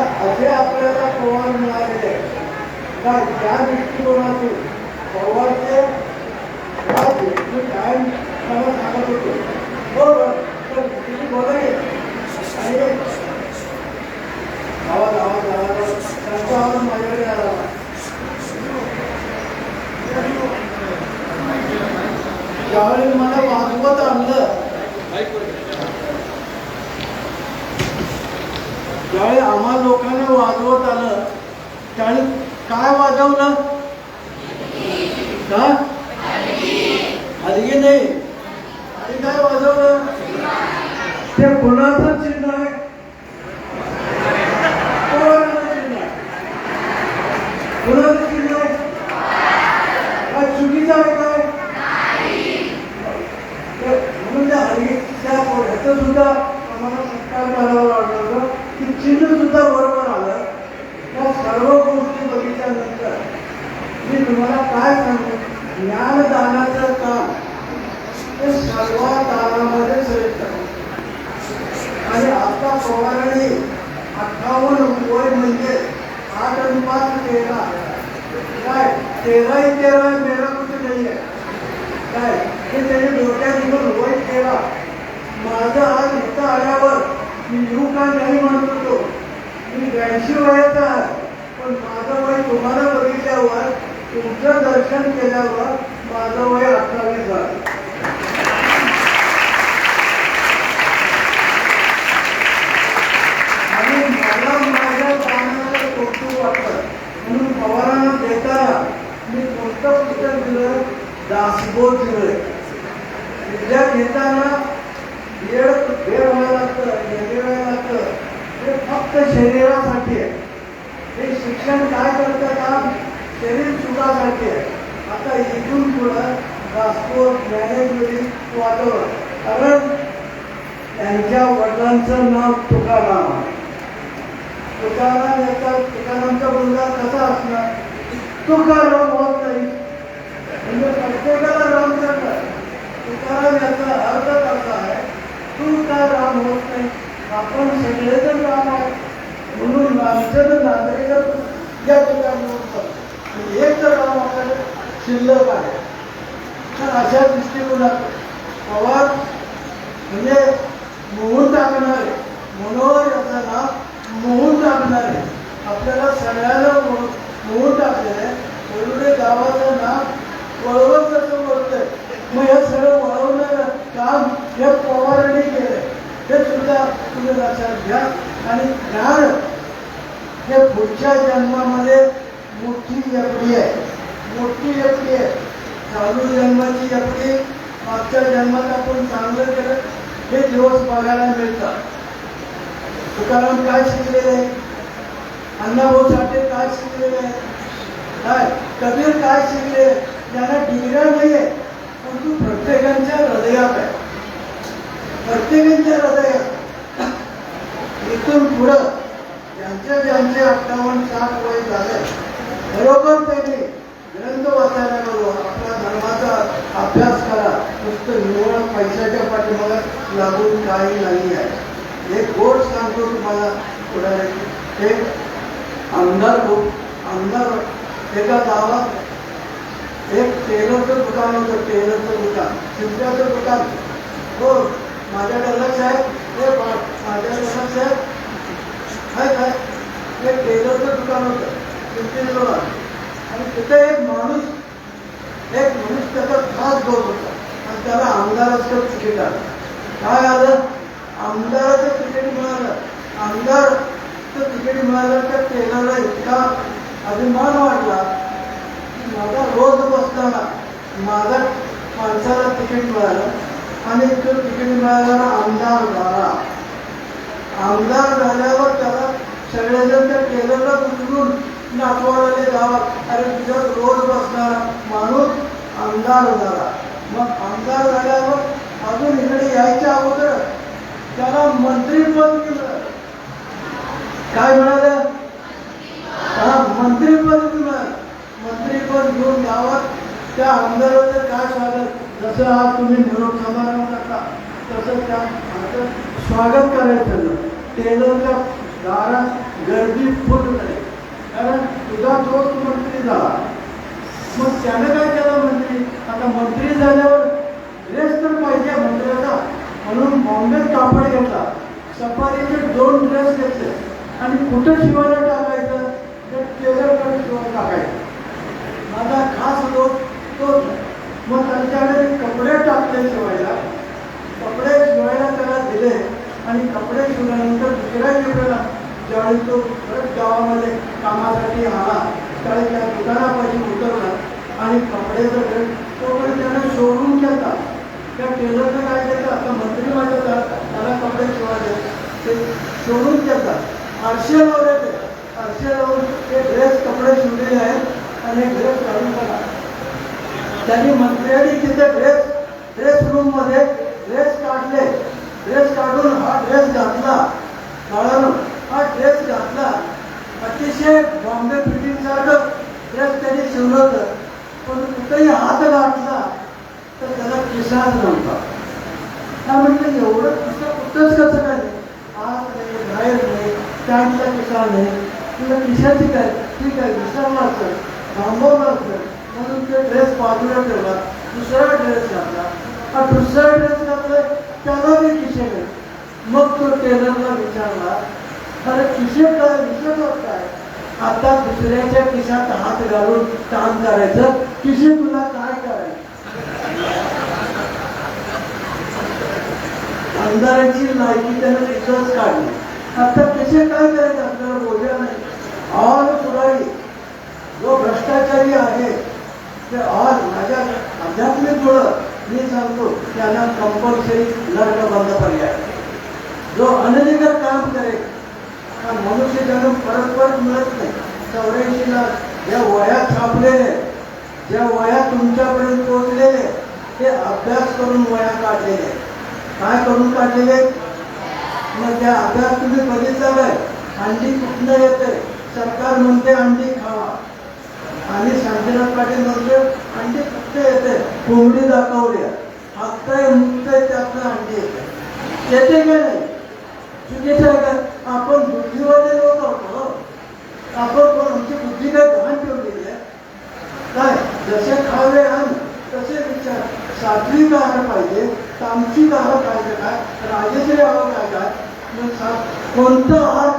असे आपल्याला पवार मिळालेले आहेत. काय त्या दृष्टिकोनातून पवारचे मी कायम मला सांगत होतो बरोबर तर तुम्ही बोला आणि आवाज आवाज आवाज त्यांचा आवाज माझ्याकडे आला ज्यावेळी मला वाजवत आणलं ज्यावेळी आम्हा लोकांना वाजवत आलं त्यावेळी काय वाजवलं का? हलगी. नाही. आणि काय वाजवलं ते कुणाचं चिन्ह आहे कोणाचं चिन्ह आहे कुणाचं चिन्ह आहे काय चुकीचं आहे काय तर म्हणून त्या हलगी त्या ह्याचं सुद्धा आम्हाला सत्कार करावा लागला होता की चिन्ह सुद्धा बरोबर आलं या सर्व गोष्टी बघितल्यानंतर मी तुम्हाला काय सांगतो? ज्ञानदानाचं काम हे सर्वात आरामध्ये श्रेष्ठ आणि आता पवारांनी अठ्ठावन्न वय म्हणजे आठ आणि तेरा काय? तेराही तेरा मेरा कुठे नाही आहे? काय? हे त्याने डोक्यात घेऊन वय केला माझा आज इथं आल्यावर मी येऊ का नाही म्हणत होतो मी ब्याऐंशी वयाचा आहे. पण माझं वय तुम्हाला बघितल्यावर तुमचं दर्शन केल्यावर माझं वय अठ्ठावीस आहे आणि मला माझ्या कामाला कौतुक वाटतं म्हणून पवारांना देताना मी कोणतं पुस्तक दिलं? दासबोध दिलं. विद्या घेताना वेळ वेळ व्हायला लागतं वेगळे व्हायला लागतं हे फक्त शरीरासाठी आहे. हे शिक्षण काय करतं का? शरीर सुखासाठी आहे. आता इथून पुढं ट्रान्सपोर्ट मॅनेजमेंट वातावरण कारण त्यांच्या वडिलांचं नाव तुकाराम. आहे तुकाराम याचा तुकारामचा मुलगा कसा असणार? तुकाराम होत नाही. म्हणजे प्रत्येकाला राम करणार तुकाराम याचा अर्थ कसा आहे? तू काय राम होत नाही. आपण सगळेजण राम आहे म्हणून आमचं नागरिक या ठिकाणी होतं एक तर राम आपल्याकडे शिल्लक आहे. तर अशा दृष्टिकोनात पवार म्हणजे मोहून टाकणारे मनोहर याचं नाव मोहून टाकणारे आपल्याला सगळ्याला मोहून टाकलेलं आहे वरुडे गावाचं नाव वळवत कसं बोलतंय मग हे सगळं वळवणारं काम हे पवारांनी केलंय. हे सुद्धा तुम्ही लक्षात घ्या. आणि ज्ञान हे पुढच्या जन्मामध्ये मोठी एपडी आहे. मोठी एपडी आहे. चालू जन्माची एपडी मागच्या जन्मात आपण चांगलं केलं हे दिवस बघायला मिळतात. तुकाराम काय शिकलेले अण्णाभाऊ साठे काय शिकलेले आहे काय? कबीर काय शिकले? ज्यांना डिग्र्या नाही आहे परंतु प्रत्येकांच्या हृदयात आहे. प्रत्येकाच्या हृदयात. इथून पुढं ज्यांचे ज्यांचे अठ्ठावन्न साठ वय झाले बरोबर त्यांनी ग्रंथ वाचायला लागलो आपल्या धर्माचा अभ्यास करा. नुसतं निवड पैशाच्या पाठीमागं लागून काही नाही आहे. एक गोड सांगतो तुम्हाला पुढे हे आमदार खूप आमदार एका गावात एक टेलरचं दुकान होतं टेलरचं दुकान. शिंप्याचं दुकान. हो. माझ्या लक्ष आहे हे माझ्या माझ्याकडे साहेब आहे काय काय हे टेलरचं दुकान होतं. शिंपीजवळ आणि तिथे एक माणूस एक माणूस त्याचा खास होत होता. आणि त्याला आमदाराचं तिकीट आलं. काय आलं? आमदाराचं तिकीट मिळालं. आमदारचं तिकीट मिळालं तर टेलरला इतका अभिमान वाटला की माझा रोज बसताना माझ्या माणसाला तिकीट मिळालं. आणि तो तिकीट मिळाला आमदार झाला. आमदार झाल्यावर त्याला सगळेजण त्या टेलरला उचलून नाचवायला गावात अरे तुझ्या रोज बसणारा. माणूस आमदार झाला. मग आमदार झाल्यावर अजून इकडे यायच्या अगोदर त्याला मंत्रीपद मिळालं काय मिळालं त्याला मंत्रीपद मिळालं मंत्रीपद घेऊन गावात त्या आमदाराचं काय स्वागत जसं आज तुम्ही निरोप समारंभ करता तसं त्या स्वागत करायचं टेलरच्या दारात गर्दी फुल नाही. कारण तुझा तोच मंत्री झाला. मग त्याने काय केलं मंत्री? आता मंत्री झाल्यावर ड्रेस तर पाहिजे मंत्र्याचा. म्हणून बॉम्बे कापड घेतला. सफारीचे दोन ड्रेस घेतले. आणि कुठं शिवायला टाकायचं? तर टेलरकडे शिवाय टाकायचं. माझा खास लोक तो मग त्यांच्याकडे कपडे टाकले शिवायला कपडे शिवायला त्याला दिले आणि कपडे शिवल्यानंतर दुसऱ्या दिवसाला ज्यावेळी तो परत गावामध्ये कामासाठी आला त्यावेळी त्या दुकानापाशी उतरला आणि कपडेचं ड्रेस तो पण त्याने शोरूम केला त्या टेलरनं काय केलं? आता मंत्री माझ्या त्याला कपडे शिवायचे ते शोरूम केला आरशे लावले ते आरशे लावून ते ड्रेस कपडे शिवलेले आहेत आणि ड्रेस काढून टाका त्यांनी मंत्र्यांनी तिथे ड्रेस ड्रेस रूममध्ये ड्रेस काढले. ड्रेस काढून हा ड्रेस घातला. बाळानं हा ड्रेस घातला. अतिशय बॉम्बे फिटिंग सारखं ड्रेस त्यांनी शिवलं. होतं पण कुठेही हात घातला तर त्याला किसाच नव्हता त्या म्हटलं एवढं किस्सा कुठंच कसं काय नाही? आत नाही बाहेर नाही त्यातला किस्सा नाही तुला किशाची काय? ठीक आहे विसरला असेल थांबवलं असेल म्हणून ते ड्रेस बाजूला ठेवला. दुसरा ड्रेस घातला. हा दुसरा ड्रेस घातला त्याला मी किशे नाही मग तो टेलरला विचारला अरे किशे काय विषय काय? आता दुसऱ्याच्या खिशात हात घालून काम करायचं किशे तुला काय करायचं? आमदाराची लायकी त्यानं तिथंच काढली. आता कसे काय करायचं? आपल्याला बोलल्या नाही. ऑल पुराई जो भ्रष्टाचारी आहे ते ऑल माझ्या आध्यात्मिक मुळे मी सांगतो त्यांना कंपल्सरी नर्क बंद पर्याय जो अनधिकार काम करेल हा मनुष्य जन्म परत परत मिळत नाही. चौऱ्याऐंशीला ज्या वयात थांबलेले ज्या वयात तुमच्यापर्यंत पोहोचलेले ते अभ्यास करून वया काढलेले. काय करून काढलेले? मग त्या अभ्यास तुम्ही बघितला चालाय? अंडी कुठनं येते सरकार म्हणते अंडी खावा. आणि शांतीनाथ पाटील म्हणते अंडी ते येते कोंबडी दाखवल्या हातय मुक्तय त्यातनं अंडी येते येते का नाही? चुकीचं आहे का? आपण बुद्धीवाले लोक आहोत हो. आपण पण आमची बुद्धी काय घाण ठेवलेली आहे? काय जसे खावे आणि तसे विचार. सात्विक आहार पाहिजे तामसिक आहार पाहिजे काय राजश्री आहार काय काय मग कोणतं आहार